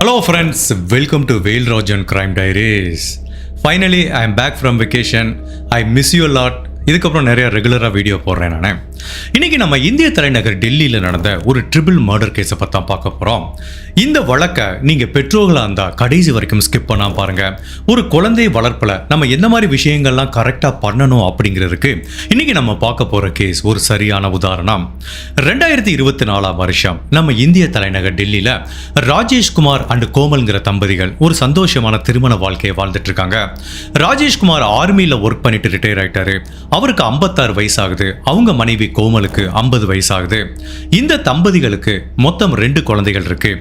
Hello friends welcome to Velrajan crime diaries finally I am back from vacation I miss you lot இதுக்கப்புறம் நிறைய ரெகுலராக video போடுறேன் நான் இன்னைக்கு நம்ம இந்திய தலைநகர் டெல்லியில் நடந்த ஒரு ட்ரிபிள் மர்டர் கேஸை பற்றி தான் பார்க்க போகிறோம் இந்த வழக்கை நீங்கள் பெற்றோர்களாக இருந்தால் கடைசி வரைக்கும் ஸ்கிப் பண்ணால் பாருங்க. ஒரு குழந்தை வளர்ப்பில் நம்ம எந்த மாதிரி விஷயங்கள்லாம் கரெக்டாக பண்ணணும் அப்படிங்கிறதுக்கு இன்னைக்கு நம்ம பார்க்க போகிற கேஸ் ஒரு சரியான உதாரணம். ரெண்டாயிரத்தி இருபத்தி நாலாம் வருஷம் நம்ம இந்திய தலைநகர் டெல்லியில் ராஜேஷ்குமார் அண்ட் கோமல்ங்கிற தம்பதிகள் ஒரு சந்தோஷமான திருமண வாழ்க்கையை வாழ்ந்துட்டு இருக்காங்க. ராஜேஷ்குமார் ஆர்மியில் ஒர்க் பண்ணிட்டு ரிட்டையர் ஆயிட்டாரு. அவருக்கு 56 வயசாகுது. அவங்க மனைவி கோமலுக்கு 50 வயசாகுது. இந்த தம்பதிகளுக்கு மொத்தம் ரெண்டு குழந்தைகள் இருக்கு.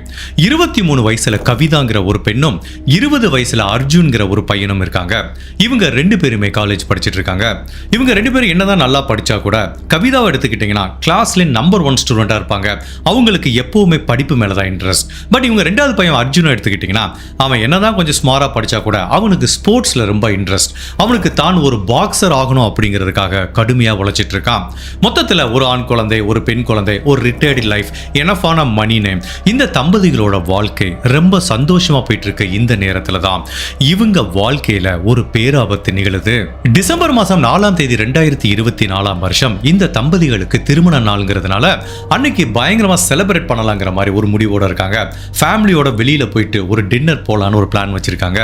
இருபத்தி மூணு வயசுல கவிதாங்கிற ஒரு பெண்ணும் இருபது வயசுல அர்ஜுன்கிற ஒரு பையனும் இருக்காங்க. இவங்க ரெண்டு பேருமே காலேஜ் படிச்சுட்டு இருக்காங்க. இவங்க ரெண்டு பேரும் என்னதான் நல்லா படிச்சா கூட கவிதாவை எடுத்துக்கிட்டிங்கன்னா கிளாஸ்ல நம்பர் ஒன் ஸ்டூடெண்டா இருப்பாங்க. அவங்களுக்கு எப்பவுமே படிப்பு மேல தான் இன்ட்ரெஸ்ட் பட் இவங்க ரெண்டாவது பையன் அர்ஜுனை எடுத்துக்கிட்டிங்கன்னா அவன் என்னதான் கொஞ்சம் ஸ்மாரா படிச்சா கூட அவனுக்கு ஸ்போர்ட்ஸ்ல ரொம்ப இன்ட்ரெஸ்ட் அவனுக்கு தான் ஒரு பாக்ஸர் ஆகணும் அப்படிங்கிறதுக்காக கடுமையா உழைச்சிட்டு இருக்கான். மொத்த மொத்தத்தில் ஒரு ஆண் குழந்தை ஒரு பெண் குழந்தை ஒரு ரிட்டையர்டு லைஃப் எனஃபான மணி நேம் இந்த தம்பதிகளோட வாழ்க்கை ரொம்ப சந்தோஷமா போயிட்டு இருக்க இந்த நேரத்துல தான். இவங்க வாழ்க்கையில ஒரு பேராபத்து நிகழுது. டிசம்பர் மாசம் நாலாம் தேதி ரெண்டாயிரத்தி இருபத்தி நாலாம் வருஷம் இந்த தம்பதிகளுக்கு திருமண நாளுங்கிறதுனால அன்னைக்கு பயங்கரமா செலிப்ரேட் பண்ணலாங்கிற மாதிரி ஒரு முடிவோட இருக்காங்க. ஃபேமிலியோட வெளியில போயிட்டு ஒரு டின்னர் போகலான்னு ஒரு பிளான் வச்சிருக்காங்க.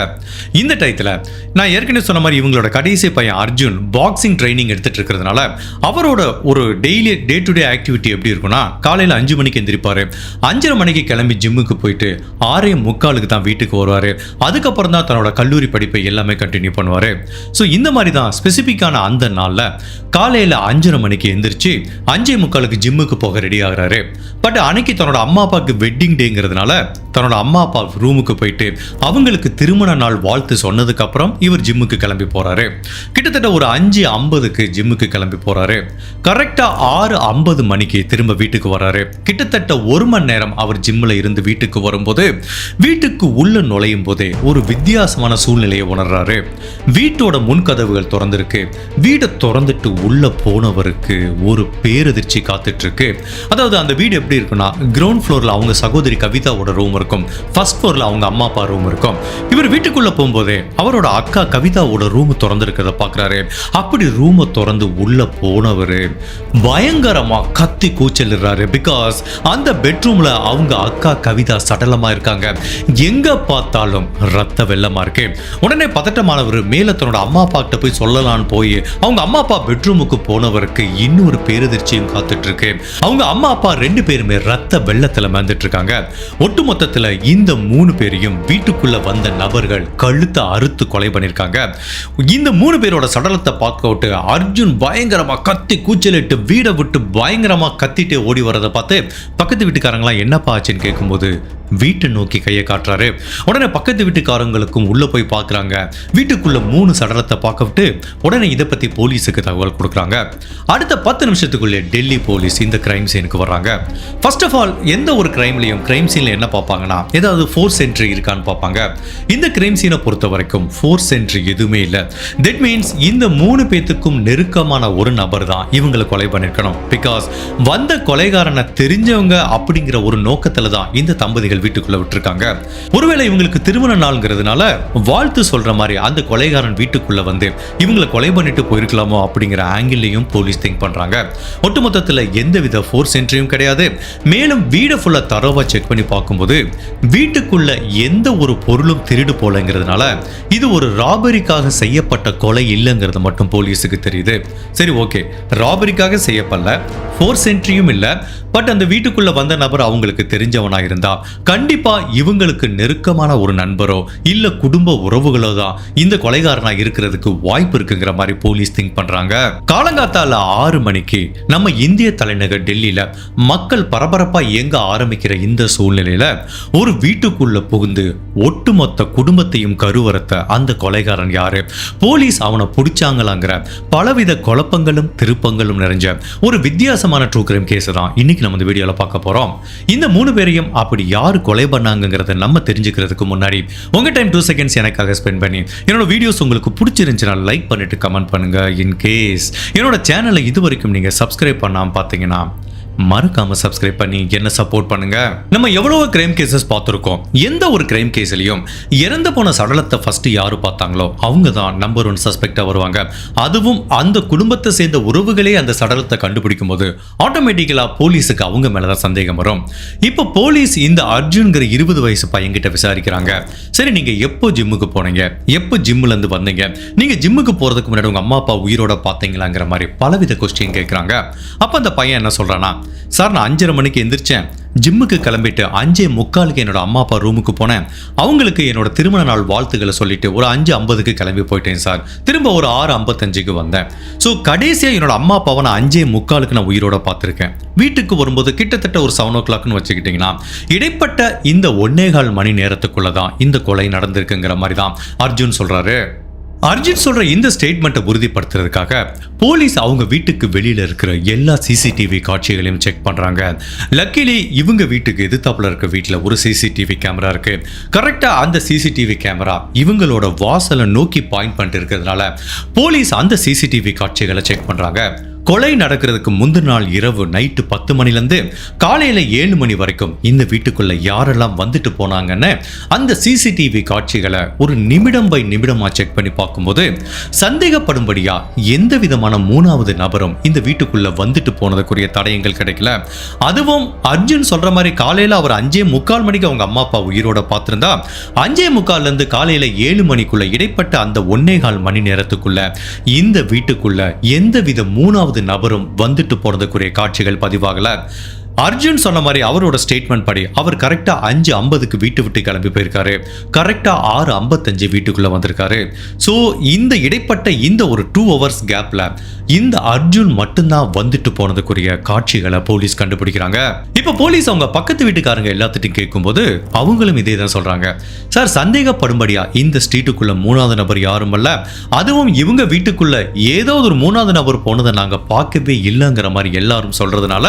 இந்த டயத்தில் நான் ஏற்கனவே சொன்ன மாதிரி இவங்களோட கடைசி பையன் அர்ஜுன் பாக்ஸிங் ட்ரைனிங் எடுத்துட்டு இருக்கிறதுனால அவரோட ஒரு daily day to day activity எப்படி இருக்கும்னா காலையில் அஞ்சு மணிக்கு எந்திரிப்பார். அஞ்சரை மணிக்கு கிளம்பி ஜிம்முக்கு போயிட்டு ஆறே முக்காலுக்கு தான் வீட்டுக்கு வருவார். அதுக்கப்புறம் தான் தன்னோட கல்லூரி படிப்பை எல்லாமே கண்டினியூ பண்ணுவார். ஸோ இந்த மாதிரி தான் ஸ்பெசிஃபிக்கான அந்த நாளில் காலையில் அஞ்சரை மணிக்கு எந்திரிச்சு அஞ்சே முக்காலுக்கு ஜிம்முக்கு போக ரெடி ஆகிறாரு. பட் அன்னைக்கு தன்னோட அம்மா அப்பாவுக்கு வெட்டிங் டேங்கிறதுனால தன்னோட அம்மா அப்பா ரூமுக்கு போயிட்டு அவங்களுக்கு திருமண நாள் வாழ்த்து சொன்னதுக்கப்புறம் இவர் ஜிம்முக்கு கிளம்பி போகிறாரு கிட்டத்தட்ட ஒரு அஞ்சு ஐம்பதுக்கு ஜிம்முக்கு கிளம்பி போகிறாரு கரெக்ட் ஆறு ஐம்பது மணிக்கு திரும்ப வீட்டுக்கு வராரு கிட்டத்தட்ட ஒரு மணி நேரம் அவர் ஜிம்ல இருந்து வீட்டுக்கு வரும்போது வீட்டுக்கு உள்ள நுழையும் போதே ஒரு வித்தியாசமான சூழ்நிலையை உணர்றாரு. வீட்டோட முன்கதவுகள் திறந்திருக்கு. வீடை திறந்துட்டு உள்ள போனவருக்கு ஒரு பேரதிர்ச்சி காத்துட்டு இருக்கு அதாவது அந்த வீடு எப்படி இருக்குன்னா கிரவுண்ட் ஃப்ளோர்ல அவங்க சகோதரி கவிதாவோட ரூம் இருக்கும். ஃபர்ஸ்ட் ஃப்ளோர்ல அவங்க அம்மா அப்பா ரூம் இருக்கும். இவர் வீட்டுக்குள்ள போகும்போதே அவரோட அக்கா கவிதாவோட ரூம் திறந்திருக்கிறத பாக்குறாரு. அப்படி ரூமை திறந்து உள்ள போனவர் பயங்கரமா கத்தி கூச்சலிடுறாரு. பிகாஸ் அந்த பெட்ரூம்ல அவங்க அக்கா கவிதா சடலமா இருக்காங்க. எங்க பார்த்தாலும் ரத்த வெள்ளமா இருக்கு. உடனே பதட்டமானவர் மேல தன்னோட அம்மா அப்பா கிட்ட போய் சொல்லலாம்னு போய் அவங்க அம்மா அப்பா பெட்ரூமுக்கு போனவருக்கு இன்னொரு பேரதிர்ச்சியும் காத்துட்டு இருக்கு அவங்க அம்மா அப்பா ரெண்டு பேருமே ரத்த வெள்ளத்துல மேந்துட்டு இருக்காங்க ஒட்டுமொத்தத்துல இந்த மூணு பேரையும் வீட்டுக்குள்ள வந்த நபர்கள் கழுத்தை அறுத்து கொலை பண்ணிருக்காங்க. இந்த மூணு பேரோட சடலத்தை பார்க்க விட்டு அர்ஜுன் பயங்கரமா கத்தி கூச்சலிட்டு வீடை விட்டு பயங்கரமா கத்திட்டு ஓடி வரதை பார்த்து பக்கத்து வீட்டுக்காரங்களாம் என்னப்பா ஆச்சுன்னு கேட்கும்போது வீட்டை நோக்கி கையை காட்டுறாரு. உடனே பக்கத்து வீட்டுக்காரங்களுக்கும் உள்ள போய் பார்க்குறாங்க. வீட்டுக்குள்ள மூணு சடலத்தை பார்க்க விட்டு உடனே இதை பத்தி போலீஸுக்கு தகவல் கொடுக்குறாங்க. அடுத்த பத்து நிமிஷத்துக்குள்ளே டெல்லி போலீஸ் இந்த கிரைம் சீனுக்கு வர்றாங்க. ஃபர்ஸ்ட் ஆஃப் ஆல் எந்த ஒரு கிரைம்லையும் கிரைம் சீனில் என்ன பார்ப்பாங்கன்னா ஏதாவது ஃபோர்ஸ் என்ட்ரி இருக்கான்னு பார்ப்பாங்க. இந்த கிரைம் சீனை பொறுத்த வரைக்கும் ஃபோர்ஸ் என்ட்ரி எதுவுமே இல்லை. தட் மீன்ஸ் இந்த மூணு பேத்துக்கும் நெருக்கமான ஒரு நபர் தான் இவங்களை கொலை பண்ணிருக்கணும். பிகாஸ் வந்த கொலைகாரனை தெரிஞ்சவங்க அப்படிங்கிற ஒரு நோக்கத்துல தான் இந்த தம்பதிகள் வீட்டுக்குள்ள விட்டுருக்காங்க. ஒருவேளை இவங்களுக்கு திருமண நாள்ங்கிறதுனால வாழ்த்து சொல்ற மாதிரி அந்த கொலைகாரன் வீட்டுக்குள்ள வந்து இவங்களை கொலை பண்ணிட்டு போயிருக்கலாமோ அப்படிங்கிற ஆங்கிள்லையும் போலீஸ் திங்க் பண்றாங்க. ஒட்டுமொத்தத்துல எந்தவித ஃபோர்ஸ் என்ட்ரியும் கிடையாது. மேலும் வீடை ஃபுல்லா தரோவா செக் பண்ணி பார்க்கும்போது வீட்டுக்குள்ள எந்த ஒரு பொருளும் திருடு போலங்கிறதுனால இது ஒரு ராபரிக்காக செய்யப்பட்ட கொலை இல்லைங்கிறது மட்டும் போலீஸுக்கு தெரியுது. சரி ஓகே ராபரிக்காக செய்யப்படல ஃபோர்ஸ் என்ட்ரியும் இல்லை. பட் அந்த வீட்டுக்குள்ள வந்த நபர் அவங்களுக்கு தெரிஞ்சவனா இருந்தா கண்டிப்பா இவங்களுக்கு நெருக்கமான ஒரு நண்பரோ இல்ல குடும்ப உறவுகளோ தான் இந்த கொலைகாரனா இருக்கிறதுக்கு வாய்ப்பு இருக்குங்கிற மாதிரி போலீஸ் திங்க் பண்றாங்க. காலங்காத்தால ஆறு மணிக்கு நம்ம இந்திய தலைநகர் டெல்லியில மக்கள் பரபரப்பா இயங்க ஆரம்பிக்கிற இந்த சூழ்நிலையில ஒரு வீட்டுக்குள்ள புகுந்து ஒட்டுமொத்த குடும்பத்தையும் கருவறுத்த அந்த கொலைகாரன் யாரு? போலீஸ் அவனை பிடிச்சாங்களாங்கிற பலவித குழப்பங்களும் திருப்பங்களும் நிறைஞ்ச ஒரு வித்தியாசமான ட்ரூ கிரைம் கேஸ் தான் இன்னைக்கு நம்ம இந்த வீடியோல பார்க்க போறோம். இந்த மூணு பேரையும் அப்படி யார் கொலை பண்ணாங்கிறத நம்ம தெரிஞ்சுக்கிறதுக்கு முன்னாடி உங்க டைம் டூ செகண்ட்ஸ் எனக்காக ஸ்பெண்ட் பண்ணி என்னோட வீடியோஸ் உங்களுக்கு பிடிச்சிருந்துச்சுன்னா லைக் பண்ணிட்டு கமெண்ட் பண்ணுங்க. இன்கேஸ் என்னோட சேனலை இது வரைக்கும் நீங்க சப்ஸ்கிரைப் பண்ணாமல் பார்த்தீங்கன்னா மறக்காம சப்ஸ்கிரைப் பண்ணி என்ன சப்போர்ட் பண்ணுங்க. நம்ம எவ்வளவு கிரைம் கேசஸ் பார்த்துருக்கோம். எந்த ஒரு கிரைம் கேஸ்லயும் இறந்து போன சடலத்தை ஃபர்ஸ்ட் யாரு பார்த்தாங்களோ அவங்க தான் நம்பர் ஒன் சஸ்பெக்டா வருவாங்க. அதுவும் அந்த குடும்பத்தை சேர்ந்த உறவுகளே அந்த சடலத்தை கண்டுபிடிக்கும் போது ஆட்டோமேட்டிக்கலா போலீஸுக்கு அவங்க மேலதான் சந்தேகம் வரும். இப்போ போலீஸ் இந்த அர்ஜுன்கிற இருபது வயசு பையன்கிட்ட விசாரிக்கிறாங்க. சரி நீங்க எப்போ ஜிம்முக்கு போனீங்க? எப்போ ஜிம்ல இருந்து வந்தீங்க? நீங்க ஜிம்முக்கு போறதுக்கு முன்னாடி உங்க அம்மா அப்பா உயிரோட பார்த்தீங்களாங்கிற மாதிரி பலவித கொஸ்டின் கேட்குறாங்க. அப்போ அந்த பையன் என்ன சொல்றானா சார் நான் அஞ்சரை மணிக்கு எந்திரிச்சேன். ஜிம்முக்கு கிளம்பிட்டு அஞ்சே முக்காலுக்கு என்னோட அம்மா அப்பா ரூமுக்கு போனேன். அவங்களுக்கு என்னோட திருமண நாள் வாழ்த்துக்களை சொல்லிட்டு ஒரு அஞ்சு ஐம்பதுக்கு கிளம்பி போயிட்டேன் சார். திரும்ப ஒரு ஆறு ஐம்பத்தஞ்சுக்கு வந்தேன். ஸோ கடைசியாக என்னோட அம்மா அப்பாவை நான் அஞ்சே முக்காலுக்கு நான் உயிரோட பார்த்துருக்கேன். வீட்டுக்கு வரும்போது கிட்டத்தட்ட ஒரு செவன் ஓ கிளாக்னு வச்சுக்கிட்டிங்கன்னா இடைப்பட்ட இந்த ஒன்னேகால் மணி நேரத்துக்குள்ள தான் இந்த கொலை நடந்திருக்குங்கிற மாதிரி தான் அர்ஜுன் சொல்கிறாரு அர்ஜுன் சொல்ற இந்த ஸ்டேட்மெண்ட்டை உறுதிப்படுத்துறதுக்காக போலீஸ் அவங்க வீட்டுக்கு வெளியில இருக்கிற எல்லா சிசிடிவி காட்சிகளையும் செக் பண்றாங்க. லக்கிலி இவங்க வீட்டுக்கு எதிர்த்தாப்புல இருக்க வீட்டில் ஒரு சிசிடிவி கேமரா இருக்கு. கரெக்டா அந்த சிசிடிவி கேமரா இவங்களோட வாசலை நோக்கி பாயிண்ட் பண்ணிட்டு இருக்கிறதுனால போலீஸ் அந்த சிசிடிவி காட்சிகளை செக் பண்றாங்க. கொலை நடக்கிறதுக்கு முந்தின நாள் இரவு நைட்டு பத்து மணிலேருந்து காலையில் ஏழு மணி வரைக்கும் இந்த வீட்டுக்குள்ள யாரெல்லாம் வந்துட்டு போனாங்கன்னு அந்த சிசிடிவி காட்சிகளை ஒரு நிமிடம் பை நிமிடமாக செக் பண்ணி பார்க்கும்போது சந்தேகப்படும்படியா எந்த விதமான மூணாவது நபரும் இந்த வீட்டுக்குள்ள வந்துட்டு போனதுக்குரிய தடயங்கள் கிடைக்கல. அதுவும் அர்ஜுன் சொல்ற மாதிரி காலையில் அவர் அஞ்சே முக்கால் மணிக்கு அவங்க அம்மா அப்பா உயிரோட பார்த்திருந்தா அஞ்சே முக்கால்ல இருந்து காலையில் ஏழு மணிக்குள்ள இடைப்பட்ட அந்த ஒன்னே கால் மணி நேரத்துக்குள்ள இந்த வீட்டுக்குள்ள எந்தவித மூணாவது நபரும் வந்துட்டு போனதுக்குரிய காட்சிகள் பதிவாகல. அர்ஜுன் சொன்ன மாதிரி அவரோட ஸ்டேட்மெண்ட் படி அவர் கரெக்டாக அஞ்சு ஐம்பதுக்கு வீட்டு விட்டு கிளம்பி போயிருக்காரு. கரெக்டாக ஆறு ஐம்பத்தஞ்சு வீட்டுக்குள்ளே வந்திருக்காரு. ஸோ இந்த இடைப்பட்ட இந்த ஒரு டூ ஹவர்ஸ் கேப்பில் இந்த அர்ஜுன் மட்டும்தான் வந்துட்டு போனதுக்குரிய காட்சிகளை போலீஸ் கண்டுபிடிக்கிறாங்க. இப்போ போலீஸ் அவங்க பக்கத்து வீட்டுக்காரங்க எல்லாத்திட்டையும் கேட்கும்போது அவங்களும் இதே தான் சொல்கிறாங்க சார் சந்தேகப்படும்படியா இந்த ஸ்ட்ரீட்டுக்குள்ள மூணாவது நபர் யாரும் அல்ல. அதுவும் இவங்க வீட்டுக்குள்ள ஏதோ ஒரு மூணாவது நபர் போனதை நாங்கள் பார்க்கவே இல்லைங்கிற மாதிரி எல்லாரும் சொல்கிறதுனால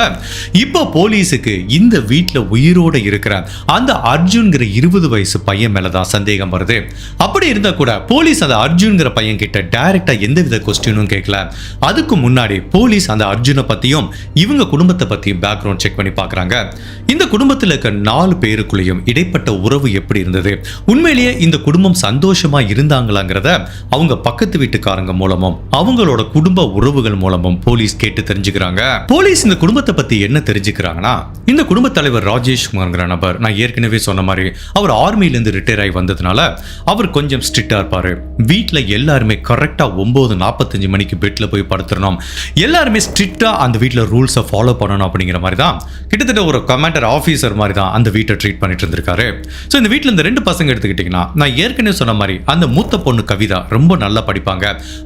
இப்போ போலீஸுக்கு இந்த வீட்டில் உயிரோட இருக்கிற அந்த அர்ஜுன்கிற இருபது வயசு பையன் மேலதான் சந்தேகம் வருது. அப்படி இருந்தா கூட போலீஸ் அந்த அர்ஜுன்கிற பையன் கிட்ட டைரக்டா எந்தவித கொஸ்டினும் கேட்கல அதுக்கு முன்னாடி போலீஸ் அந்த அர்ஜுனை பற்றியும் இவங்க குடும்பத்தை பற்றியும் பேக்ரவுண்ட் செக் பண்ணி பார்க்குறாங்க இந்த குடும்பத்தில் இருக்க நாலு பேருக்குள்ளேயும் இடைப்பட்ட உறவு எப்படி இருந்தது? உண்மையிலேயே இந்த குடும்பம் சந்தோஷமா இருந்தாங்களாங்கிறத அவங்க பக்கத்து வீட்டுக்காரங்க மூலமும் அவங்களோட குடும்ப உறவுகள் மூலமும் போலீஸ் கேட்டு தெரிஞ்சுக்கிறாங்க. போலீஸ் இந்த குடும்பத்தை பத்தி என்ன தெரிஞ்சுக்கிறாங்கன்னா இந்த குடும்ப தலைவர் ராஜேஷ் குமார்ங்கிற நபர் நான் ஏற்கனவே சொன்ன மாதிரி அவர் ஆர்மியிலேருந்து ரிட்டையர் ஆகி வந்ததுனால அவர் கொஞ்சம் ஸ்ட்ரிக்டாக இருப்பாரு. வீட்டில் எல்லாருமே கரெக்டா ஒன்பது நாற்பத்தஞ்சு மணிக்கு பெட்ல போய் படுத்துடணும் எல்லாருமே ஸ்ட்ரிக்டாக அந்த வீட்டில் ரூல்ஸை ஃபாலோ பண்ணணும் அப்படிங்கிற மாதிரி தான் கிட்டத்தட்ட ஒரு கமாண்டர் ஆஃபீஸர் மாதிரி தான் அந்த வீட்டை ட்ரீட் பண்ணிட்டு இருந்திருக்காரு. ஸோ இந்த வீட்டில் இந்த ரெண்டு பசங்க எடுத்துக்கிட்டிங்கன்னா நான் ஏற்கனவே சொன்ன மாதிரி அந்த மூத்த பொண்ணு கவிதா ரொம்ப நல்லா படிப்பாங்க.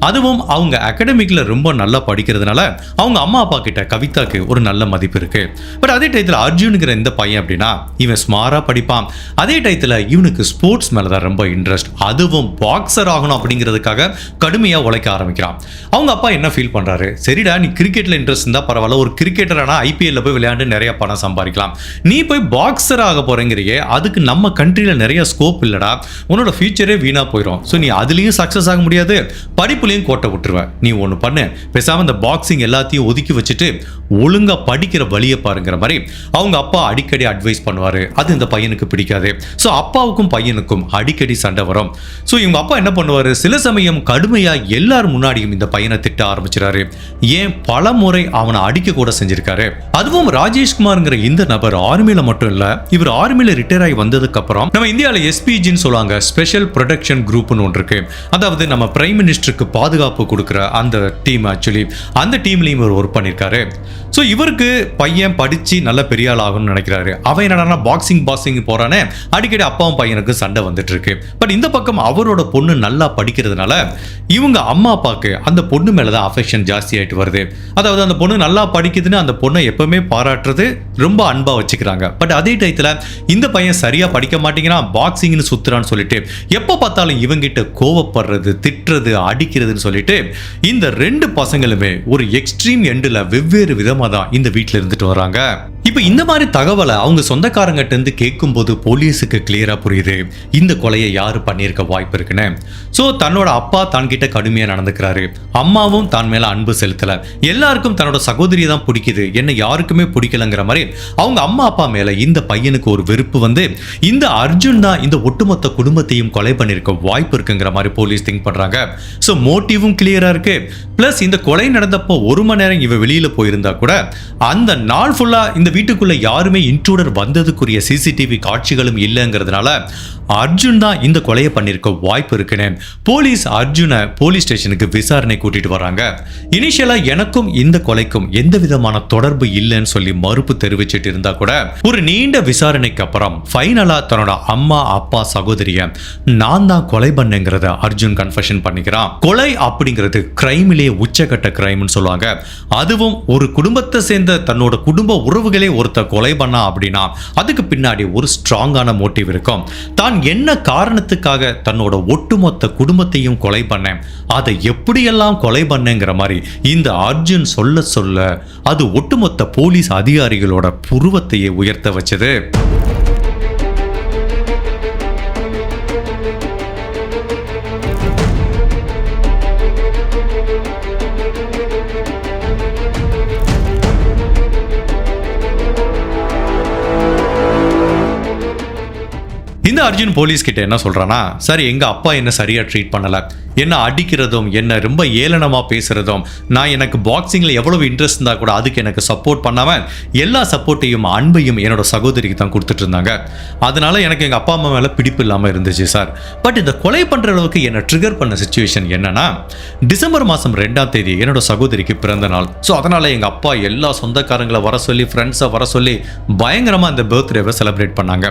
அதுவும் அவங்க அகாடமிக்ல ரொம்ப நல்லா படிக்கிறதுனால அவங்க அம்மா அப்பா கிட்ட கவிதாக்கு ஒரு நல்ல மதிப்பு இருக்கு. பட் அதே டயத்தில் அர்ஜுனுங்கிற இந்த பையன் அப்படின்னா இவன் ஸ்மாரா படிப்பான். அதே டயத்தில் இவனுக்கு ஸ்போர்ட்ஸ் மேலே தான் ரொம்ப இன்ட்ரெஸ்ட் அதுவும் பாக்ஸர் ஆகணும் அப்படிங்கிறதுக்காக கடுமையாக உழைக்க ஆரம்பிக்கிறான். அவங்க அப்பா என்ன ஃபீல் பண்றாரு? சரிடா நீ கிரிக்கெட்ல இன்ட்ரெஸ்ட் இருந்தால் பரவாயில்ல. ஒரு கிரிக்கெட்டரானா ஐபிஎல்ல போய் விளையாண்டு நிறைய பணம் சம்பாதிக்கலாம். நீ போய் பாக்ஸர் ஆக போறேங்கிறியே அதுக்கு நம்ம கண்ட்ரியில நிறைய ஸ்கோப் இல்லைடா. உன்னோட ஃபியூச்சரே வீணாக போயிடும் ஸோ நீ அதுலயும் சக்ஸஸ் ஆக முடியாது. படிப்புலையும் கோட்டை விட்டுருவேன் நீ ஒன்று பண்ணு. பேசாமல் இந்த பாக்ஸிங் எல்லாத்தையும் ஒதுக்கி வச்சுட்டு ஒழுங்கா படிக்கிற வழியை பாரு. பாருங்கிற மாதிரி அவங்க அப்பா அடிக்கடி அட்வைஸ் பண்ணுவார். அது இந்த பையனுக்கு பிடிக்காது. ஸோ அப்பாவுக்கும் பையனுக்கும் அடிக்கடி சண்டை வரும். ஸோ இவங்க அப்பா என்ன பண்ணுவார்? சில சமயம் கடுமையாக எல்லார் முன்னாடியும் இந்த பையனை திட்ட ஆரம்பிச்சிடாரு ஏன்? பல முறை அவனை அடிக்க கூட செஞ்சிருக்காரு. அதுவும் ராஜேஷ்குமார்ங்கிற இந்த நபர் ஆர்மியில் மட்டும் இல்லை இவர் ஆர்மியில் ரிட்டையர் ஆகி வந்ததுக்கு அப்புறம் நம்ம இந்தியாவில் எஸ்பிஜின்னு சொல்லுவாங்க ஸ்பெஷல் ப்ரொடெக்ஷன் குரூப்னு ஒன்று இருக்கு. அதாவது நம்ம பிரைம் மினிஸ்டருக்கு பாதுகாப்பு கொடுக்குற அந்த டீம் ஆக்சுவலி அந்த டீம்லையும் இவர் ஒர்க் பண்ணியிருக்காரு ஸோ இவருக்கு பையன் படித்து நல்ல பெரிய ஆள் ஆகணும்னு நினைக்கிறாரு. அவன் என்னன்னா பாக்ஸிங் பாக்ஸிங் போறானே. அடிக்கடி அப்பாவும் பையனுக்கு சண்டை வந்துட்டு இருக்கு பட் இந்த பக்கம் அவரோட பொண்ணு நல்லா படிக்கிறதுனால இவங்க அம்மா அப்பாவுக்கு அந்த பொண்ணு மேல தான் அஃபெக்ஷன் ஜாஸ்தி ஆயிட்டு வருது. அதாவது அந்த பொண்ணு நல்லா படிக்குதுன்னு அந்த பொண்ணை எப்பவுமே பாராட்டுறது ரொம்ப அன்பா வச்சுக்கிறாங்க. பட் அதே டயத்தில் இந்த பையன் சரியா படிக்க மாட்டேங்கிறான் பாக்ஸிங்னு சுத்துறான்னு சொல்லிட்டு எப்போ பார்த்தாலும் இவங்கிட்ட கோவப்படுறது திட்டுறது அடிக்கிறதுன்னு சொல்லிட்டு இந்த ரெண்டு பசங்களுமே ஒரு எக்ஸ்ட்ரீம் எண்டில் வெவ்வேறு விதமாக தான் இந்த வீட்டில் இருந்துட்டு வராங்க. சொல்றாங்க. இப்போ இந்த மாதிரி தகவலை அவங்க சொந்தக்காரங்கிட்ட இருந்து கேட்கும்போது போலீஸுக்கு கிளியரா புரியுது. இந்த கொலையை யாரு பண்ணியிருக்க வாய்ப்பு இருக்குன்னு. ஸோ தன்னோட அப்பா தன்கிட்ட கடுமையா நடந்துக்கிறாரு. அம்மாவும் தான் மேல அன்பு செலுத்தல. எல்லாருக்கும் தன்னோட சகோதரியை தான் பிடிக்குது. என்ன யாருக்குமே பிடிக்கலங்கிற மாதிரி அவங்க அம்மா அப்பா மேல இந்த பையனுக்கு ஒரு வெறுப்பு வந்து இந்த அர்ஜுன் தான் இந்த ஒட்டுமொத்த குடும்பத்தையும் கொலை பண்ணியிருக்க வாய்ப்பு இருக்குங்கிற மாதிரி போலீஸ் திங்க் பண்றாங்க. ஸோ மோட்டிவும் கிளியரா இருக்கு. பிளஸ் இந்த கொலை நடந்தப்போ ஒரு மணி நேரம் இவ வெளியில போயிருந்தா கூட அந்த நாள் ஃபுல்லாக இந்த வீட்டுக்குள்ள யாருமே இன்ட்ரூடர் வந்ததுக்குரிய சிசிடிவி காட்சிகளும் இல்லைங்கிறதுனால அர்ஜுன் தான் இந்த கொலையை பண்ணியிருக்க வாய்ப்பு இருக்குன்னு போலீஸ் அர்ஜுனை போலீஸ் ஸ்டேஷனுக்கு விசாரணை கூட்டிட்டு வராங்க. இனிஷியலாக எனக்கும் இந்த கொலைக்கும் எந்த விதமான தொடர்பு இல்லைன்னு சொல்லி மறுப்பு தெரிவிச்சிட்டு இருந்தா கூட ஒரு நீண்ட விசாரணைக்கு அப்புறம் ஃபைனலாக தன்னோட அம்மா அப்பா சகோதரிய நான் தான் கொலை பண்ணுங்கிறத அர்ஜுன் கன்ஃபெஷன் பண்ணிக்கிறான். கொலை அப்படிங்கிறது கிரைமிலேயே உச்சகட்ட கிரைம்னு சொல்லுவாங்க. அதுவும் ஒரு குடும்பத்தை சேர்ந்த தன்னோட குடும்ப உறவுகளே ஒருத்தர் கொலை பண்ணா அப்படின்னா அதுக்கு பின்னாடி ஒரு ஸ்ட்ராங்கான மோட்டிவ் இருக்கும். தான் என்ன காரணத்துக்காக தன்னோட ஒட்டுமொத்த குடும்பத்தையும் கொலை பண்ணேன்? அதை எப்படியெல்லாம் கொலை பண்ணேங்கிற மாதிரி இந்த அர்ஜுன் சொல்ல சொல்ல அது ஒட்டுமொத்த போலீஸ் அதிகாரிகளோட புருவத்தையே உயர்த்த வச்சது. இந்த அர்ஜுன் போலீஸ் கிட்ட என்ன சொல்றானா சார் எங்க அப்பா என்ன சரியா ட்ரீட் பண்ணல. என்ன அடிக்கிறதும் என்ன ரொம்ப ஏளனமா பேசுறதும் நான் எனக்கு பாக்ஸிங்ல எவ்வளவு இன்ட்ரெஸ்ட் இருந்தா கூட அதுக்கு எனக்கு சப்போர்ட் பண்ணாம எல்லா சப்போர்ட்டையும் அன்பையும் என்னோட சகோதரிக்கு தான் கொடுத்துட்டு இருந்தாங்க. அதனால எனக்கு எங்க அப்பா அம்மா மேல பிடிப்பு இல்லாம இருந்துச்சு சார். பட் இந்த கொலை பண்ற அளவுக்கு என்ன ட்ரிகர் பண்ண சுச்சுவேஷன் என்னன்னா டிசம்பர் மாசம் ரெண்டாம் தேதி என்னோட சகோதரிக்கு பிறந்த நாள். ஸோ அதனால எங்க அப்பா எல்லா சொந்தக்காரங்களை வர சொல்லி ஃப்ரெண்ட்ஸை வர சொல்லி பயங்கரமா அந்த பர்த்டேவை செலிப்ரேட் பண்ணாங்க.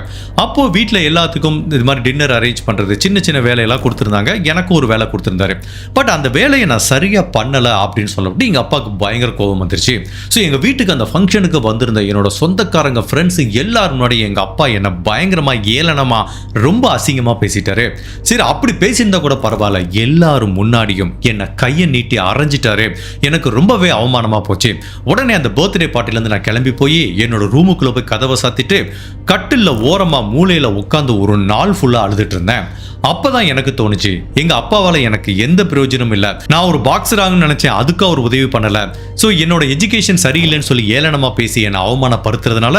அப்போ வீட்டில் எல்லாத்துக்கும் இது மாதிரி டின்னர் அரேஞ்ச் பண்றது சின்ன சின்ன வேலையெல்லாம் கொடுத்துருந்தாங்க. எனக்கும் ஒரு வேலை கொடுத்துருந்தாரு. பட் அந்த வேலையை நான் சரியா பண்ணல அப்படின்னு சொல்லப்பட்டு எங்கள் அப்பாவுக்கு பயங்கர கோபம் வந்துருச்சு. ஸோ எங்க வீட்டுக்கு அந்த ஃபங்க்ஷனுக்கு வந்திருந்த என்னோட சொந்தக்காரங்க ஃப்ரெண்ட்ஸு எல்லாரும் முன்னாடி எங்க அப்பா என்னை பயங்கரமா ஏளனமாக ரொம்ப அசிங்கமா பேசிட்டாரு. சரி அப்படி பேசியிருந்தா கூட பரவாயில்ல. எல்லாரும் முன்னாடியும் என்னை கையை நீட்டி அரைஞ்சிட்டாரு. எனக்கு ரொம்பவே அவமானமா போச்சு. உடனே அந்த பர்த்டே பார்ட்டிலேருந்து நான் கிளம்பி போய் என்னோட ரூமுக்குள்ள போய் கதவை சாத்திட்டு கட்டில் ஓரமா மூலையில உட்காந்து ஒரு ஒரு நாள் ஃபுல்லாக அழுதுட்டு இருந்தேன். அப்பதான் எனக்கு தோணுச்சு. எங்க அப்பாவால எனக்கு எந்த பிரயோஜனமும் இல்ல. நான் ஒரு பாக்ஸர் ஆகணும்னு நினைச்சேன். அதுக்கு அவர் உதவி பண்ணல. சோ என்னோட எஜுகேஷன் சரியில்லைன்னு சொல்லி ஏளனமா பேசி என்னை அவமானப்படுத்துறதுனால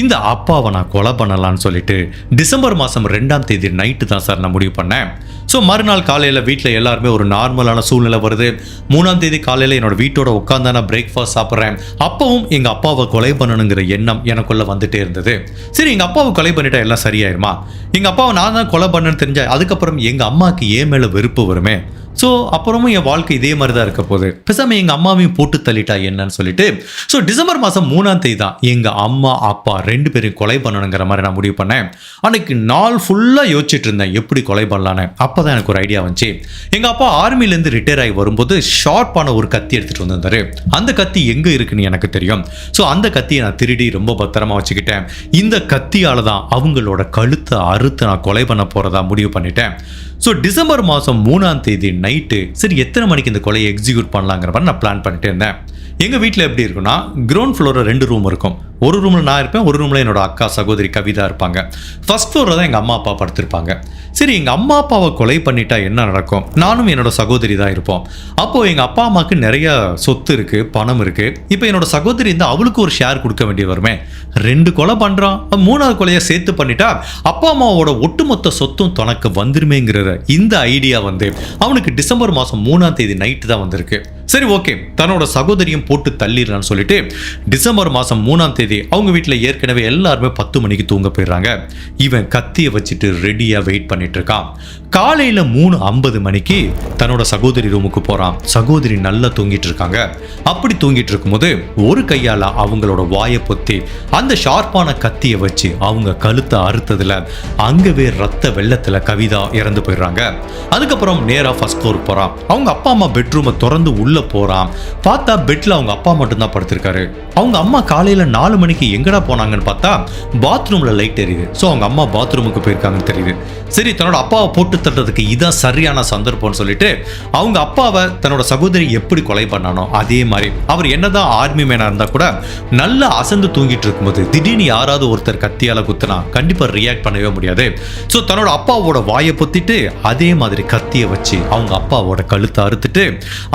இந்த அப்பாவை நான் கொலை பண்ணலாம்னு சொல்லிட்டு டிசம்பர் மாசம் ரெண்டாம் தேதி நைட்டு தான் சார் நான் முடிவு பண்ணேன். ஸோ மறுநாள் காலையில் வீட்டில் எல்லாருமே ஒரு நார்மலான சூழ்நிலை வருது. மூணாம் தேதி காலையில் என்னோட வீட்டோட உட்காந்து நான் பிரேக்ஃபாஸ்ட் சாப்பிட்றேன். அப்பவும் எங்கள் அப்பாவை கொலை பண்ணணுங்கிற எண்ணம் எனக்குள்ள வந்துட்டே இருந்தது. சரி எங்கள் அப்பாவை கொலை பண்ணிட்டா எல்லாம் சரியாயிருமா? எங்கள் அப்பாவை நான் தான் கொலை பண்ணேன்னு தெரிஞ்ச அதுக்கப்புறம் எங்கள் அம்மாவுக்கு ஏன் மேலே வெறுப்பு வருமே? ஸோ அப்புறமும் என் வாழ்க்கை இதே மாதிரி தான் இருக்க போகுது. பேசாம எங்கள் அம்மாவையும் போட்டு தள்ளிட்டா என்னன்னு சொல்லிட்டு ஸோ டிசம்பர் மாதம் மூணாம் தேதி தான் எங்கள் அம்மா அப்பா ரெண்டு பேரும் கொலை பண்ணணுங்கிற மாதிரி நான் முடிவு பண்ணேன். அன்னைக்கு நாள் ஃபுல்லாக யோசிச்சுட்டு இருந்தேன் எப்படி கொலை பண்ணலான்னு அப்போ தான் எனக்கு ஒரு ஐடியா வந்துச்சு. எங்கள் அப்பா ஆர்மிலேருந்து ரிட்டையர் ஆகி வரும்போது ஷார்ப்பான ஒரு கத்தி எடுத்துகிட்டு வந்திருந்தாரு. அந்த கத்தி எங்கே இருக்குன்னு எனக்கு தெரியும். ஸோ அந்த கத்தியை நான் திருடி ரொம்ப பத்திரமா வச்சுக்கிட்டேன். இந்த கத்தியால் தான் அவங்களோட கழுத்தை அறுத்து நான் கொலை பண்ண போகிறதா முடிவு பண்ணேன் பண்ணிட்டேன். ஸோ டிசம்பர் மாதம் மூணாம் தேதி நைட்டு சரி எத்தனை மணிக்கு இந்த கொலையை எக்ஸிக்யூட் பண்ணலாங்கிற மாதிரி நான் பிளான் பண்ணிட்டு இருந்தேன் எங்கள் வீட்டில் எப்படி இருக்குன்னா கிரவுண்ட் ஃப்ளோரில் ரெண்டு ரூம் இருக்கும். ஒரு ரூமில் நான் இருப்பேன் ஒரு ரூமில் என்னோட அக்கா சகோதரி கவிதா இருப்பாங்க. ஃபர்ஸ்ட் ஃப்ளோரில் தான் எங்கள் அம்மா அப்பா படுத்திருப்பாங்க. சரி எங்கள் அம்மா அப்பாவை கொலை பண்ணிட்டா என்ன நடக்கும்? நானும் என்னோட சகோதரி தான் இருப்போம். அப்போது எங்கள் அப்பா அம்மாவுக்கு நிறைய சொத்து இருக்குது பணம் இருக்குது இப்போ என்னோட சகோதரி இருந்தால் அவளுக்கு ஒரு ஷேர் கொடுக்க வேண்டிய வருமே. ரெண்டு கொலை பண்ணுறான் மூணாவது கொலையை சேர்த்து பண்ணிட்டா அப்பா அம்மாவோட ஒட்டுமொத்த சொத்தும் தனக்கு வந்துருமேங்கிற இந்த ஐடியா வந்து அவனுக்கு டிசம்பர் மாதம் மூணாம் தேதி நைட்டு தான் வந்திருக்கு. சரி ஓகே தன்னோட சகோதரியும் போட்டு தள்ளிடலான்னு சொல்லிட்டு டிசம்பர் மாதம் மூணாம் தேதி அவங்க வீட்டில் ஏற்கனவே எல்லாருமே பத்து மணிக்கு தூங்க போயிடுறாங்க. இவன் கத்தியை வச்சுட்டு ரெடியாக வெயிட் பண்ணிட்டு இருக்கான் காலையில் மூணு ஐம்பது மணிக்கு தன்னோட சகோதரி ரூமுக்கு போகிறான் சகோதரி நல்லா தூங்கிட்டு இருக்காங்க அப்படி தூங்கிட்டு இருக்கும்போது ஒரு கையால் அவங்களோட வாயை பொத்தி அந்த ஷார்ப்பான கத்தியை வச்சு அவங்க கழுத்தை அறுத்ததுல அங்கவே ரத்த வெள்ளத்தில் கவிதா இறந்து போயிடுறாங்க. அதுக்கப்புறம் நேராக ஃபர்ஸ்ட் ஃப்ளோர் போகிறான் அவங்க அப்பா அம்மா பெட்ரூமை திறந்து உள்ளே போகிறான் பார்த்தா பெட்டில் அவங்க அப்பா மட்டும்தான் படுத்திருக்காரு. அவங்க அம்மா காலையில் நாலு மணிக்கு எங்கடா போனாங்கன்னு பார்த்தா பாத்ரூமில் லைட் எரியுது. ஸோ அவங்க அம்மா பாத்ரூமுக்கு போயிருக்காங்கன்னு தெரியுது. சரி தன்னோட அப்பாவை போட்டு தட்டுறதுக்கு இதான் சரியான சந்தர்ப்பம்னு சொல்லிட்டு அவங்க அப்பாவை தன்னோட சகோதரி எப்படி கொலை பண்ணானோ அதே மாதிரி அவர் என்னதான் ஆர்மி மேனாக இருந்தால் கூட நல்லா அசந்து தூங்கிட்டு இருக்கும்போது திடீர்னு யாராவது ஒருத்தர் கத்தியால குத்துனா கண்டிப்பா ரியாக்ட் பண்ணவே முடியாது. ஸோ தன்னோட அப்பாவோட வாயை பொத்திட்டு அதே மாதிரி கத்தியை வச்சு அவங்க அப்பாவோட கழுத்தை அறுத்துட்டு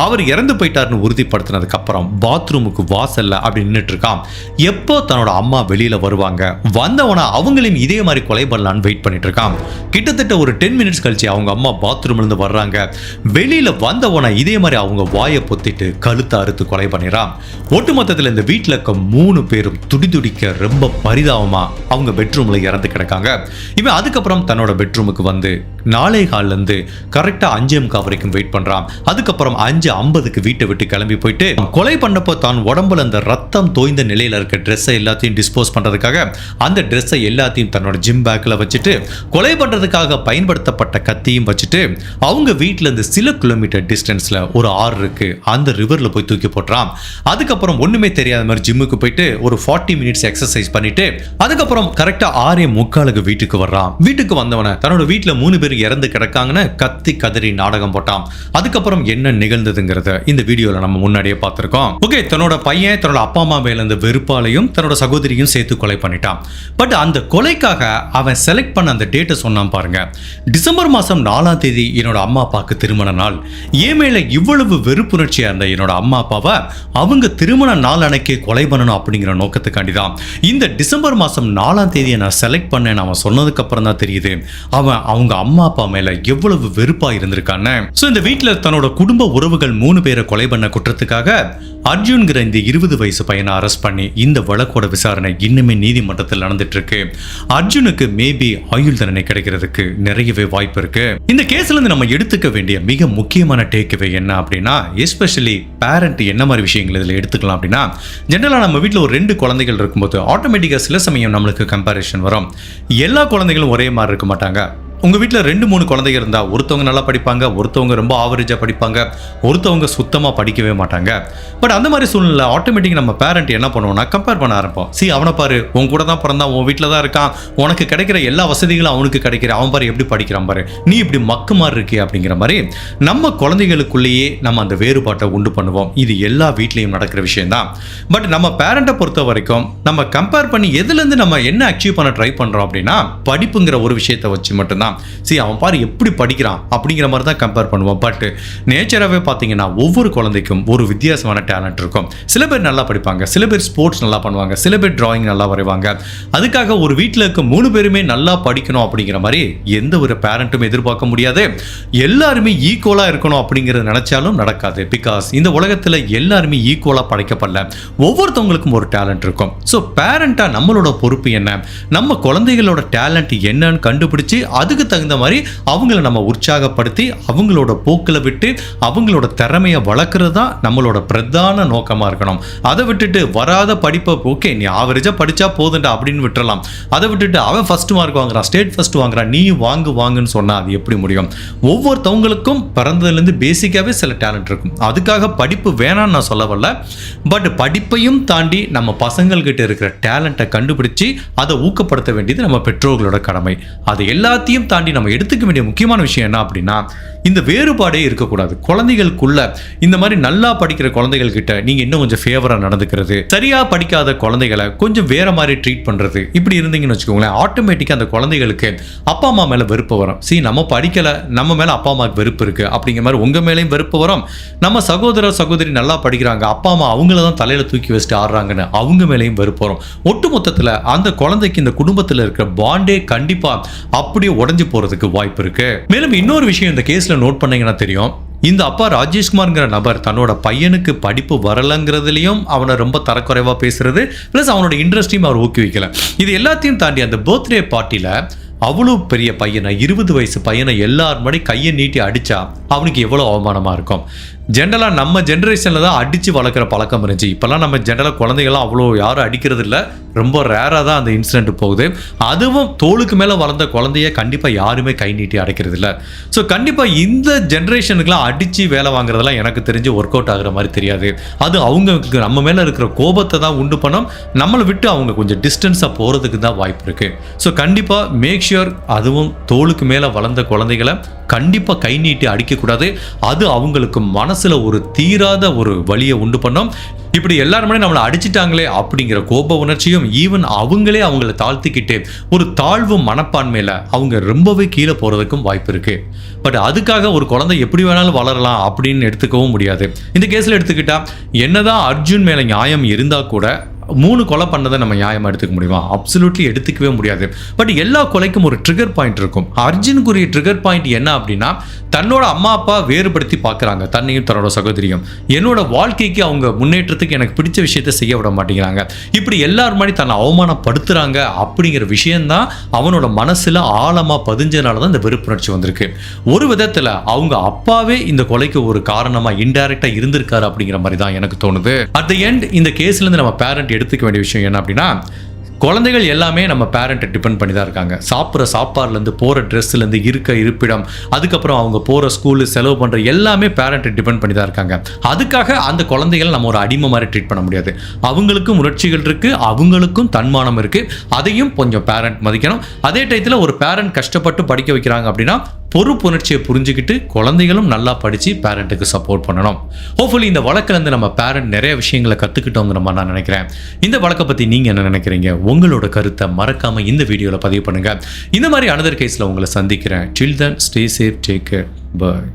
அவர் இறந்து போயிட்டாருன்னு உறுதிப்படுத்தினதுக்கு அப்புறம் பாத்ரூமுக்கு வாசல்ல அப்படி நின்றுட்டு இருக்கான் எப்போ தன்னோட அம்மா வெளியில வருவாங்க? வந்தவனா அவங்களையும் இதே மாதிரி கொலை பண்ணலான்னு வெயிட் பண்ணிட்டு இருக்கான் கிட்டத்தட்ட ஒரு டென் மினிட்ஸ் கழிச்சு அவங்க அம்மா பாத்ரூம்ல இருந்து வர்றாங்க. வெளியில வந்தவனா இதே மாதிரி அவங்க வாயை பொத்திட்டு கழுத்தை அறுத்து கொலை பண்ணிடுறான். ஒட்டுமொத்தத்தில் இந்த வீட்டில் இருக்க மூணு பேரும் துடி துடிக்க ரொம்ப பரிதாபமா அவங்க பெட்ரூம்ல இறந்து கிடக்காங்க. இவன் அதுக்கப்புறம் தன்னோட பெட்ரூமுக்கு வந்து நாளை காலிலேருந்து கரெக்டாக அஞ்சு எம்கா வரைக்கும் வெயிட் பண்ணுறான் அதுக்கப்புறம் அஞ்சு ஐம்பதுக்கு வீட்டை விட்டு கிளம்பி போயிட்டு கொலை பண்ணப்போ தான் உடம்புல அந்த ரத்தம் தோய்ந்த நிலையில இருக்க ட்ரெஸ்ஸை எல்லாத்தையும் டிஸ்போஸ் பண்றதுக்காக அந்த ட்ரெஸ்ஸை எல்லாத்தையும் தன்னோட ஜிம் பேக்கில் வச்சுட்டு கொலை பண்றதுக்காக பயன்படுத்தப்பட்ட கத்தியும் வச்சுட்டு அவங்க வீட்டில் இருந்து சில கிலோமீட்டர் டிஸ்டன்ஸில் ஒரு ஆறு இருக்கு. அந்த ரிவரில் போய் தூக்கி போட்டுறான். அதுக்கப்புறம் ஒன்றுமே தெரியாத மாதிரி ஜிம்முக்கு போயிட்டு ஒரு ஃபார்ட்டி மினிட்ஸ் எக்ஸசைஸ் பண்ணிட்டு அதுக்கப்புறம் கரெக்டாக ஆறே முக்காலுக்கு வீட்டுக்கு வர்றான். வீட்டுக்கு வந்தவன தன்னோட வீட்டில் மூணு பேர் இறந்து கிடக்காங்கன்னு கத்தி கதறி நாடகம் போட்டான். அதுக்கப்புறம் என்ன நிகழ்ந்ததுங்கிறத இந்த வீடியோவில் நம்ம முன்னாடியே பார்த்திருக்கோம். ஓகே தன்னோட பையன் தன்னோட அப்பா அம்மா மேல இருந்த வெறுப்பாலையும் தன்னோட சகோதரியும் சேர்த்து கொலை பண்ணிட்டான். பட் அந்த கொலைக்காக அவன் செலக்ட் பண்ண அந்த டேட்டை சொன்னான் பாருங்க. டிசம்பர் மாதம் நாலாம் தேதி என்னோட அம்மா அப்பாவுக்கு திருமண நாள். ஏன் மேல இவ்வளவு வெறுப்புணர்ச்சியாக இருந்த என்னோட அம்மா அப்பாவை அவங்க திருமண நாள் அன்னைக்கு கொலை பண்ணணும் அப்படிங்கிற நோக்கத்துக்காண்டி தான் இந்த டிசம்பர் மாதம் நாலாம் தேதியை நான் செலக்ட் பண்ணேன் அவன் சொன்னதுக்கு அப்புறம் தான் தெரியுது. அவன் அவங்க அம்மா அப்பா மேல எவ்வளவு வெறுப்பா இருந்திருக்கான்னு. ஸோ இந்த வீட்டில் தன்னோட குடும்ப உறவுகள் மூணு பேர் கொலை பண்ண குற்றத்துக்காக அர்ஜுன்கிற இந்த இருபது வயசு பையனை அரெஸ்ட் பண்ணி இந்த வழக்கோட விசாரணை இன்னுமே நீதிமன்றத்தில் நடந்துட்டு இருக்கு அர்ஜுனுக்கு மேபி ஆயுள் தண்டனை கிடைக்கிறதுக்கு நிறையவே வாய்ப்பு இருக்கு. இந்த கேஸ்ல இருந்து நம்ம எடுத்துக்க வேண்டிய மிக முக்கியமான டேக்அவே என்ன அப்படின்னா எஸ்பெஷலி பேரண்ட் என்ன மாதிரி விஷயங்கள் இதில் எடுத்துக்கலாம் அப்படின்னா ஜென்ரலாக நம்ம வீட்டில் ஒரு ரெண்டு குழந்தைகள் இருக்கும்போது ஆட்டோமேட்டிக்காக சில சமயம் நம்மளுக்கு கம்பேரிஷன் வரும். எல்லா குழந்தைகளும் ஒரே மாதிரி இருக்க மாட்டாங்க. உங்கள் வீட்டில் ரெண்டு மூணு குழந்தைங்க இருந்தால் ஒருத்தவங்க நல்லா படிப்பாங்க ஒருத்தவங்க ரொம்ப ஆவரேஜாக படிப்பாங்க ஒருத்தவங்க சுத்தமாக படிக்கவே மாட்டாங்க. பட் அந்த மாதிரி சூழ்நிலை ஆட்டோமேட்டிக் நம்ம பேரண்ட் என்ன பண்ணுவோம்னா கம்பேர் பண்ண ஆரம்பிப்போம். சி அவனை பாரு உன் கூட தான் பிறந்தான் உன் வீட்டில் தான் இருக்கான் உனக்கு கிடைக்கிற எல்லா வசதிகளும் அவனுக்கு கிடைக்கிற அவன் பாரு எப்படி படிக்கிறான் பாரு நீ இப்படி மக்கு மாதிரி இருக்கே அப்படிங்கிற மாதிரி நம்ம குழந்தைகளுக்குள்ளேயே நம்ம அந்த வேறுபாட்டை உண்டு பண்ணுவோம். இது எல்லா வீட்லேயும் நடக்கிற விஷயம்தான். பட் நம்ம பேரண்ட்டை பொறுத்த வரைக்கும் நம்ம கம்பேர் பண்ணி எதுலேருந்து நம்ம என்ன அச்சீவ் பண்ண ட்ரை பண்ணுறோம் அப்படின்னா படிப்புங்கிற ஒரு விஷயத்தை வச்சு மட்டும்தான். சரி அவன் பாரு எப்படி படிக்கிறான் அப்படிங்கிற மாதிரி தான் கம்பேர் பண்ணுவோம் பட் நேச்சராகவே பார்த்தீங்கன்னா ஒவ்வொரு குழந்தைக்கும் ஒரு வித்தியாசமான டேலண்ட் இருக்கும். சில பேர் நல்லா படிப்பாங்க சில பேர் ஸ்போர்ட்ஸ் நல்லா பண்ணுவாங்க சில பேர் டிராயிங் நல்லா வரைவாங்க. அதுக்காக ஒரு வீட்டில் இருக்க மூணு பேருமே நல்லா படிக்கணும் அப்படிங்கிற மாதிரி எந்த ஒரு பேரண்ட்டும் எதிர்பார்க்க முடியாது. எல்லாருமே ஈக்குவலாக இருக்கணும் அப்படிங்கிறத நினைச்சாலும் நடக்காது. பிகாஸ் இந்த உலகத்தில் எல்லாருமே ஈக்குவலாக படைக்கப்படல. ஒவ்வொருத்தவங்களுக்கும் ஒரு டேலண்ட் இருக்கும். ஸோ பேரண்ட்டாக நம்மளோட பொறுப்பு என்ன? நம்ம குழந்தைகளோட டேலண்ட் என்னன்னு கண்டுபிடிச்சு அதுக்கு தகுந்த மாதிரி அவங்கள நம்ம உற்சாகப்படுத்தி அவங்களோட போக்கில் விட்டு அவங்களோட திறமையை வளர்க்குறது தான் நம்மளோட பிரதான நோக்கமாக இருக்கணும். அதை விட்டுட்டு வராத படிப்பை ஓகே நீ ஆவரேஜாக படித்தா போதுண்டா அப்படின்னு விட்டுறலாம். அதை விட்டுட்டு அவன் ஃபஸ்ட் மார்க் வாங்குறான் ஸ்டேட் ஃபர்ஸ்ட் வாங்குறான் நீ வாங்கு வாங்குன்னு சொன்னால் அது எப்படி முடியும்? ஒவ்வொருத்தவங்களுக்கும் பிறந்ததுலேருந்து பேசிக்காகவே சில டேலண்ட் இருக்கும். அதுக்காக படிப்பு வேணாம்னு நான் சொல்ல வரல. பட் படிப்பையும் தாண்டி நம்ம பசங்கள்கிட்ட இருக்கிற டேலண்ட்டை கண்டுபிடிச்சு அதை ஊக்கப்படுத்த வேண்டியது நம்ம பெற்றோர்களோட கடமை. அது எல்லாத்தையும் தாண்டி நம்ம எடுத்துக்க வேண்டிய முக்கியமான விஷயம் என்ன அப்படின்னா இந்த வேறுபாடே இருக்கக்கூடாது. குழந்தைகளுக்குள்ள இந்த மாதிரி நல்லா படிக்கிற குழந்தைகள் கிட்ட நீங்க இன்னும் கொஞ்சம் ஃபேவரா நடந்துக்கிறது சரியா படிக்காத குழந்தைகளை கொஞ்சம் வேற மாதிரி ட்ரீட் பண்றது இப்படி இருந்தீங்கன்னு வச்சுக்கோங்களேன் ஆட்டோமேட்டிக்கா அந்த குழந்தைகளுக்கு அப்பா அம்மா மேல வெறுப்பு வரும். சி நம்ம படிக்கல நம்ம மேல அப்பா அம்மாவுக்கு வெறுப்பு இருக்கு அப்படிங்கிற மாதிரி உங்க மேலேயும் வெறுப்பு வரும். நம்ம சகோதர சகோதரி நல்லா படிக்கிறாங்க அப்பா அம்மா அவங்கள தான் தலையில தூக்கி வச்சுட்டு ஆடுறாங்கன்னு அவங்க மேலேயும் வெறுப்பு வரும். ஒட்டு மொத்தத்துல அந்த குழந்தைக்கு இந்த குடும்பத்தில் இருக்கிற பாண்டே கண்டிப்பா அப்படியே உடைஞ்சு போறதுக்கு வாய்ப்பு இருக்கு. மேலும் இன்னொரு விஷயம் இந்த கேஸ்ல நோட் பண்ணீங்கன்னா தெரியும். இந்த அப்பா ராஜேஷ்குமார்ங்கிற நபர் தன்னோட பையனுக்கு படிப்பு வரலங்கிறதுலையும் அவனை ரொம்ப தரக்குறைவா பேசுறது ப்ளஸ் அவனோட இன்ட்ரெஸ்டையும் அவர் ஊக்குவிக்கல. இது எல்லாத்தையும் தாண்டி அந்த பர்த்டே பார்ட்டியில் அவ்வளோ பெரிய பையனை இருபது வயசு பையனை எல்லார் முன்னாடி கையை நீட்டி அடிச்சா அவனுக்கு எவ்வளோ அவமானமா இருக்கும். ஜென்ரலாக நம்ம ஜென்ரேஷனில் தான் அடித்து வளர்க்குற பழக்கம் இருந்துச்சு. இப்போல்லாம் நம்ம ஜென்ரலாக குழந்தைகள்லாம் அவ்வளோ யாரும் அடிக்கிறது இல்லை. ரொம்ப ரேராக தான் அந்த இன்சிடென்ட் போகுது. அதுவும் தோளுக்கு மேலே வளர்ந்த குழந்தைய கண்டிப்பாக யாருமே கை நீட்டி அடைக்கிறது இல்லை. ஸோ கண்டிப்பாக இந்த ஜென்ரேஷனுக்குலாம் அடித்து வேலை வாங்குறதெல்லாம் எனக்கு தெரிஞ்சு ஒர்க் அவுட் ஆகுற மாதிரி தெரியாது. அது அவங்க நம்ம மேலே இருக்கிற கோபத்தை தான் உண்டு பண்ணோம். நம்மளை விட்டு அவங்க கொஞ்சம் டிஸ்டன்ஸாக போகிறதுக்கு தான் வாய்ப்பு இருக்குது ஸோ கண்டிப்பாக மேக் ஷியூர் அதுவும் தோளுக்கு மேலே வளர்ந்த குழந்தைகளை கண்டிப்பாக கை நீட்டி அடிக்கக்கூடாது. அது அவங்களுக்கு மனசில் ஒரு தீராத ஒரு வழியை உண்டு பண்ணோம். இப்படி எல்லாருமே நம்மளை அடிச்சிட்டாங்களே அப்படிங்கிற கோப உணர்ச்சியும் ஈவன் அவங்களே அவங்கள தாழ்த்திக்கிட்டு ஒரு தாழ்வு மனப்பான்மையில் அவங்க ரொம்பவே கீழே போகிறதுக்கும் வாய்ப்பு இருக்குது பட் அதுக்காக ஒரு குழந்தை எப்படி வேணாலும் வளரலாம் அப்படின்னு எடுத்துக்கவும் முடியாது. இந்த கேஸில் எடுத்துக்கிட்டால் என்னதான் அர்ஜுன் மேலே நியாயம் இருந்தால் கூட மூணு கொலை பண்ணதை நம்ம நியாயமாக எடுத்துக்க முடியுமா? அப்சல்யூட்லி எடுத்துக்கவே முடியாது. பட் எல்லா கொலைக்கும் ஒரு ட்ரிகர் பாயிண்ட் இருக்கும். அர்ஜுனுக்குரிய ட்ரிகர் பாயிண்ட் என்ன அப்படின்னா தன்னோட அம்மா அப்பா வேறுபடுத்தி பார்க்குறாங்க. தன்னையும் தன்னோட சகோதரியும். என்னோட வாழ்க்கைக்கு அவங்க முன்னேற்றத்துக்கு எனக்கு பிடிச்ச விஷயத்த செய்ய விட மாட்டேங்கிறாங்க. இப்படி எல்லார் மாதிரி தன்னை அவமானப்படுத்துறாங்க அப்படிங்கிற விஷயந்தான் அவனோட மனசுல ஆழமா பதிஞ்சனால தான் இந்த வெறுப்புணர்ச்சி வந்திருக்கு. ஒரு விதத்தில் அவங்க அப்பாவே இந்த கொலைக்கு ஒரு காரணமா இன்டைரக்டாக இருந்திருக்காரு அப்படிங்கிற மாதிரி தான் எனக்கு தோணுது. அட் த எண்ட் இந்த கேஸ்ல இருந்து நம்ம பேரண்ட் எடுத்துக்க வேண்டிய விஷயம் என்ன அப்படின்னா குழந்தைகள் எல்லாமே நம்ம பேரண்ட்டை டிபெண்ட் பண்ணி தான் இருக்காங்க. சாப்பிட்ற சாப்பாடுலேருந்து போகிற ட்ரெஸ்லேருந்து இருக்க இருப்பிடம் அதுக்கப்புறம் அவங்க போகிற ஸ்கூலு செலவு பண்ணுற எல்லாமே பேரண்ட்டை டிபெண்ட் பண்ணி தான் இருக்காங்க. அதுக்காக அந்த குழந்தைகளை நம்ம ஒரு அடிமை மாதிரி ட்ரீட் பண்ண முடியாது. அவங்களுக்கும் உணர்ச்சிகள் இருக்குது அவங்களுக்கும் தன்மானம் இருக்குது அதையும் கொஞ்சம் பேரண்ட் மதிக்கணும். அதே டயத்தில் ஒரு பேரண்ட் கஷ்டப்பட்டு படிக்க வைக்கிறாங்க அப்படின்னா பொறுப்புணர்ச்சியை புரிஞ்சுக்கிட்டு குழந்தைகளும் நல்லா படித்து பேரண்ட்டுக்கு சப்போர்ட் பண்ணணும். ஹோப்ஃபுல்லி இந்த வழக்கிலேருந்து நம்ம பேரண்ட் நிறைய விஷயங்களை கற்றுக்கிட்டோங்கிற மாதிரி நான் நினைக்கிறேன். இந்த வழக்கை பற்றி நீங்கள் என்ன நினைக்கிறீங்க? உங்களோட கருத்தை மறக்காமல் இந்த வீடியோவில் பதிவு பண்ணுங்கள் இந்த மாதிரி அனதர் கேஸில் உங்களை சந்திக்கிறேன். Children stay safe take care bye